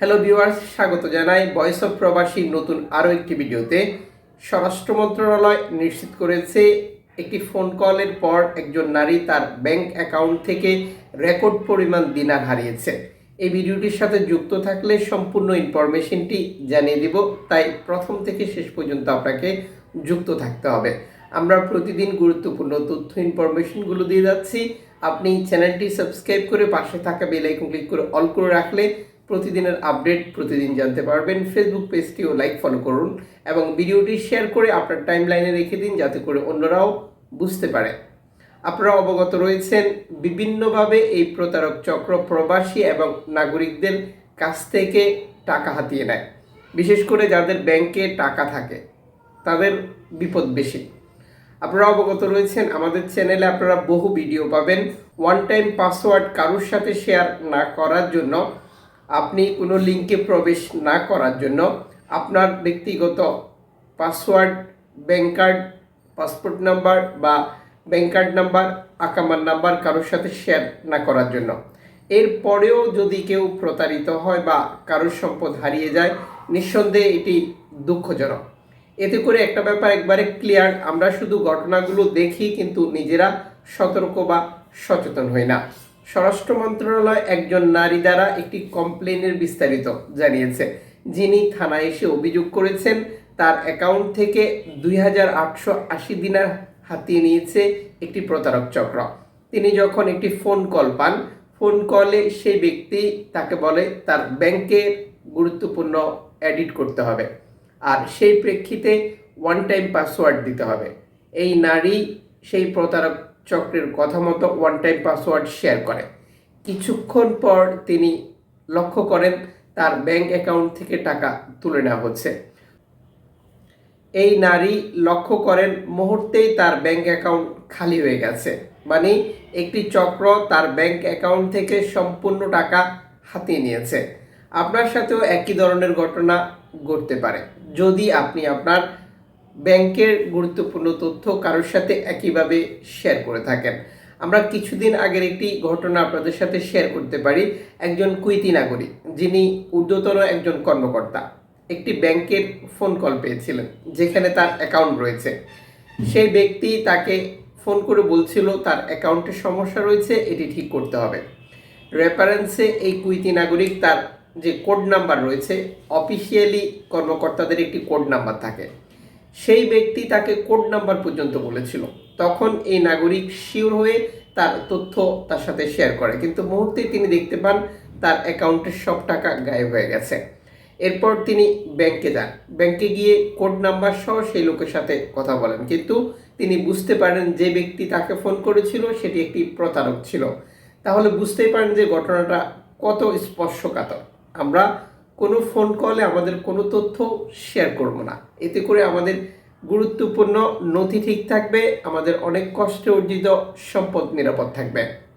Hello viewers স্বাগত জানাই voice of প্রবাসী নতুন আরও একটি ভিডিওতে স্বরাষ্ট্র মন্ত্রণালয় নিশ্চিত করেছে, একটি ফোন কলের পর একজন নারী তার ব্যাংক অ্যাকাউন্ট থেকে রেকর্ড পরিমাণ দিনার হারিয়েছে। এই ভিডিওটির সাথে যুক্ত থাকলে সম্পূর্ণ ইনফরমেশনটি জানিয়ে দিব। তাই প্রথম থেকে শেষ পর্যন্ত আপনাকে যুক্ত থাকতে হবে। আমরা প্রতিদিন গুরুত্বপূর্ণ তথ্য ইনফরমেশনগুলো দিয়ে যাচ্ছি। আপনি চ্যানেলটি সাবস্ক্রাইব করে পাশে থাকা বেল আইকন ক্লিক করে অল করে রাখলে প্রতিদিনের আপডেট প্রতিদিন জানতে পারবেন। ফেসবুক পেজটিও লাইক ফলো করুন এবং ভিডিওটি শেয়ার করে আপনার টাইম লাইনে রেখে দিন যাতে করে অন্যরাও বুঝতে পারে। আপনারা অবগত রয়েছেন, বিভিন্নভাবে এই প্রতারক চক্র প্রবাসী এবং নাগরিকদের কাছ থেকে টাকা হাতিয়ে নেয়, বিশেষ করে যাদের ব্যাংকে টাকা থাকে, তাদের বিপদ বেশি। আপনারা অবগত রয়েছেন, আমাদের চ্যানেলে আপনারা বহু ভিডিও পাবেন। ওয়ান টাইম পাসওয়ার্ড কারোর সাথে শেয়ার না করার জন্য আপনি কোনো লিঙ্কে প্রবেশ না করার জন্য আপনার ব্যক্তিগত password bank card, passport number বা ব্যাংক কার্ড নাম্বার, আকামার নাম্বার কারোর সাথে শেয়ার না করার জন্য। এরপরেও যদি কেউ প্রতারিত হয় বা কারোর সম্পদ হারিয়ে যায়, নিঃসন্দেহে এটি দুঃখজনক। এতে করে একটা ব্যাপার একবারে ক্লিয়ার আমরা শুধু ঘটনাগুলো দেখি কিন্তু নিজেরা সতর্ক বা সচেতন হই না। স্বরাষ্ট্র মন্ত্রণালয় একজন নারী দ্বারা একটি কমপ্লেনের বিস্তারিত জানিয়েছে। যিনি থানায় এসে অভিযোগ করেছেন, তার অ্যাকাউন্ট থেকে দুই হাজার আটশো আশি দিনার হাতিয়ে নিয়েছে একটি প্রতারক চক্র। তিনি যখন একটি ফোন কল পান, ফোন কলে সেই ব্যক্তি তাকে বলে, তার ব্যাংকের গুরুত্বপূর্ণ এডিট করতে হবে আর সেই প্রেক্ষিতে ওয়ান টাইম পাসওয়ার্ড দিতে হবে। এই নারী সেই প্রতারক চক্রের কথা মতো ওয়ান টাইম পাসওয়ার্ড শেয়ার করে। কিছুক্ষণ পর তিনি লক্ষ্য করেন, তার ব্যাংক অ্যাকাউন্ট থেকে টাকা তুলে নেওয়া হচ্ছে। এই নারী লক্ষ্য করেন, মুহূর্তেই তার ব্যাংক অ্যাকাউন্ট খালি হয়ে গেছে। মানে একটি চক্র তার ব্যাংক অ্যাকাউন্ট থেকে সম্পূর্ণ টাকা হাতিয়ে নিয়েছে। আপনার সাথেও একই ধরনের ঘটনা ঘটতে পারে। যদি আপনি আপনার ব্যাংকের গুরুত্বপূর্ণ তথ্য কারোর সাথে একইভাবে শেয়ার করে থাকেন। আমরা কিছুদিন আগের একটি ঘটনা আপনাদের সাথে শেয়ার করতে পারি। একজন কুইতি নাগরিক, যিনি ঊর্ধ্বতন একজন কর্মকর্তা, একটি ব্যাংকের ফোন কল পেয়েছিলেন, যেখানে তার অ্যাকাউন্ট রয়েছে। সেই ব্যক্তি তাকে ফোন করে বলছিল, তার অ্যাকাউন্টে সমস্যা রয়েছে, এটি ঠিক করতে হবে। রেফারেন্সে এই কুইতি নাগরিক তার যে কোড নাম্বার রয়েছে অফিসিয়ালি কর্মকর্তাদের একটি কোড নাম্বার থাকে। সেই ব্যক্তি তাকে কোড নাম্বার পর্যন্ত বলেছিল। তখন এই নাগরিক শিওর হয়ে তার তথ্য তার সাথে শেয়ার করে। কিন্তু মুহূর্তে তিনি দেখতে পান তার অ্যাকাউন্টের সব টাকা গায়েব হয়ে গেছে। এরপর তিনি ব্যাংকে যান। ব্যাংকে গিয়ে কোড নাম্বার সহ সেই লোকের সাথে কথা বলেন। কিন্তু তিনি বুঝতে পারেন যে ব্যক্তি তাকে ফোন করেছিল, সেটি একটি প্রতারক ছিল। তাহলে বুঝতেই পারেন যে ঘটনাটা কত স্পর্শকাতর। আমরা কোনো ফোন কলে আমাদের কোনো তথ্য শেয়ার করব না। এতে করে আমাদের গুরুত্বপূর্ণ নথি ঠিক থাকবে, আমাদের অনেক কষ্টে অর্জিত সম্পদ নিরাপদ থাকবে।